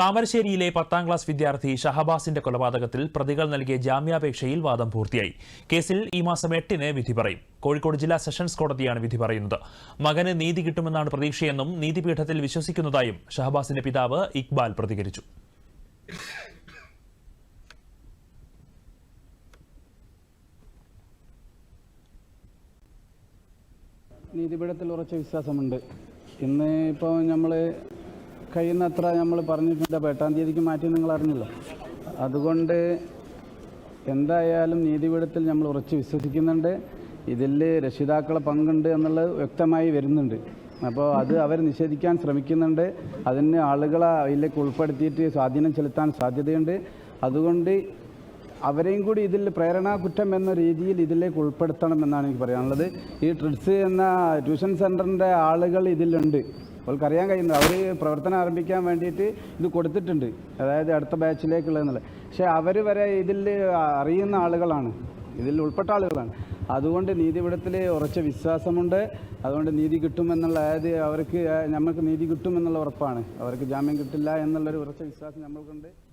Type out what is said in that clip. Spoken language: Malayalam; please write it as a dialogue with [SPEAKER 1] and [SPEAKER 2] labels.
[SPEAKER 1] താമരശ്ശേരിയിലെ പത്താം ക്ലാസ് വിദ്യാർത്ഥി ഷഹബാസിന്റെ കൊലപാതകത്തിൽ പ്രതികൾ നൽകിയ ജാമ്യാപേക്ഷയിൽ വാദം പൂർത്തിയായി. കേസിൽ ഈ മാസം എട്ടിന് വിധി പറയും. കോഴിക്കോട് ജില്ലാ സെഷൻസ് കോടതിയാണ് വിധി പറയുന്നത്. മകന് നീതി കിട്ടുമെന്നാണ് പ്രതീക്ഷയെന്നും നീതിപീഠത്തിൽ വിശ്വസിക്കുന്നതായും ഷഹബാസിന്റെ പിതാവ് ഇക്ബാൽ പ്രതികരിച്ചു.
[SPEAKER 2] നീതിപീഠത്തിൽ ഉറച്ച വിശ്വാസമുണ്ട്. ഇന്ന് ഇപ്പോൾ നമ്മൾ കഴിയുന്നത്ര നമ്മൾ പറഞ്ഞിട്ടുണ്ട്. എട്ടാം തീയതിക്ക് മാറ്റി നിങ്ങൾ അറിഞ്ഞല്ലോ? അതുകൊണ്ട് എന്തായാലും നീതിപീഠത്തിൽ നമ്മൾ ഉറച്ച് വിശ്വസിക്കുന്നുണ്ട്. ഇതിൽ രക്ഷിതാക്കളെ പങ്കുണ്ട് എന്നുള്ളത് വ്യക്തമായി വരുന്നുണ്ട്. അപ്പോൾ അത് അവർ നിഷേധിക്കാൻ ശ്രമിക്കുന്നുണ്ട്. അതിന് ആളുകളെ അതിലേക്ക് ഉൾപ്പെടുത്തിയിട്ട് സ്വാധീനം ചെലുത്താൻ സാധ്യതയുണ്ട്. അതുകൊണ്ട് അവരെയും കൂടി ഇതിൽ പ്രേരണാ കുറ്റം എന്ന രീതിയിൽ ഇതിലേക്ക് ഉൾപ്പെടുത്തണം എന്നാണ് എനിക്ക് പറയാനുള്ളത്. ഈ ട്രിഡ്സ് എന്ന ട്യൂഷൻ സെന്ററിന്റെ ആളുകൾ ഇതിലുണ്ട്. അവർക്കറിയാൻ കഴിയുന്നത്. അവർ പ്രവർത്തനം ആരംഭിക്കാൻ വേണ്ടിയിട്ട് ഇത് കൊടുത്തിട്ടുണ്ട്. അതായത് അടുത്ത ബാച്ചിലേക്കുള്ളതെന്നുള്ളത്. പക്ഷേ അവർ വരെ ഇതിൽ അറിയുന്ന ആളുകളാണ്. ഇതിൽ ഉൾപ്പെട്ട ആളുകളാണ്. അതുകൊണ്ട് നീതിപീഠത്തിൽ ഉറച്ച വിശ്വാസമുണ്ട്. അതുകൊണ്ട് നീതി കിട്ടുമെന്നുള്ള അതായത് അവർക്ക് നമുക്ക് നീതി കിട്ടുമെന്നുള്ള ഉറപ്പാണ്. അവർക്ക് ജാമ്യം കിട്ടില്ല എന്നുള്ളൊരു ഉറച്ച വിശ്വാസം നമ്മൾക്കുണ്ട്